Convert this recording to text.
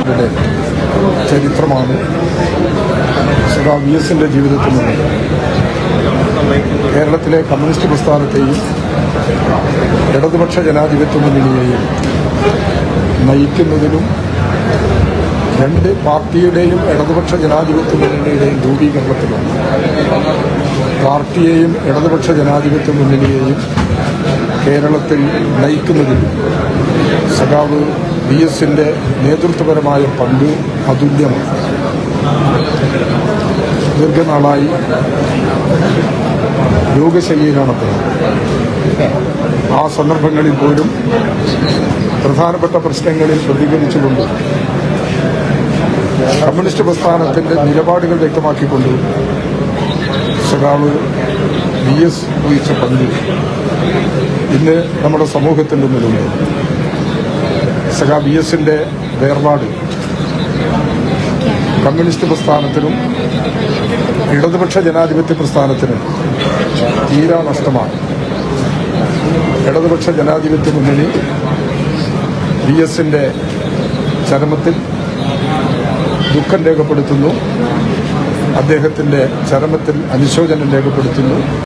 ഇവിടെ ചരിത്രമാണ് സദാ വി എസിന്റെ ജീവിതത്തിൽ നിന്ന് കേരളത്തിലെ കമ്മ്യൂണിസ്റ്റ് പ്രസ്ഥാനത്തെയും ഇടതുപക്ഷ ജനാധിപത്യ മുന്നണിയെയും നയിക്കുന്നതിലും രണ്ട് പാർട്ടിയുടെയും ഇടതുപക്ഷ ജനാധിപത്യ മുന്നണിയുടെയും രൂപീകരണത്തിലും പാർട്ടിയെയും ഇടതുപക്ഷ ജനാധിപത്യ മുന്നണിയെയും കേരളത്തിൽ നയിക്കുന്നതിൽ സഖാവ് വി എസിന്റെ നേതൃത്വപരമായ പങ്ക് അതുല്യമാണ് ദീർഘനാളായി രോഗശയ്യയിലാണ് അദ്ദേഹം. ആ സന്ദർഭങ്ങളിൽ പോലും പ്രധാനപ്പെട്ട പ്രശ്നങ്ങളിൽ പ്രതികരിച്ചുകൊണ്ട് കമ്മ്യൂണിസ്റ്റ് പ്രസ്ഥാനത്തിന്റെ നിലപാടുകൾ വ്യക്തമാക്കിക്കൊണ്ട് സഖാവ് വി എസ് വഹിച്ച പങ്ക് ഇന്ന് നമ്മുടെ സമൂഹത്തിന്റെ മുന്നിലുണ്ട് സഖാ ബി എസിന്റെ വേർപാട്. കമ്മ്യൂണിസ്റ്റ് പ്രസ്ഥാനത്തിനും ഇടതുപക്ഷ ജനാധിപത്യ പ്രസ്ഥാനത്തിനും തീരാ നഷ്ടമാണ്. ഇടതുപക്ഷ ജനാധിപത്യ മുന്നണി ബി എസിന്റെ ചരമത്തിൽ ദുഃഖം രേഖപ്പെടുത്തുന്നു. അദ്ദേഹത്തിന്റെ ചരമത്തിൽ അനുശോചനം രേഖപ്പെടുത്തുന്നു.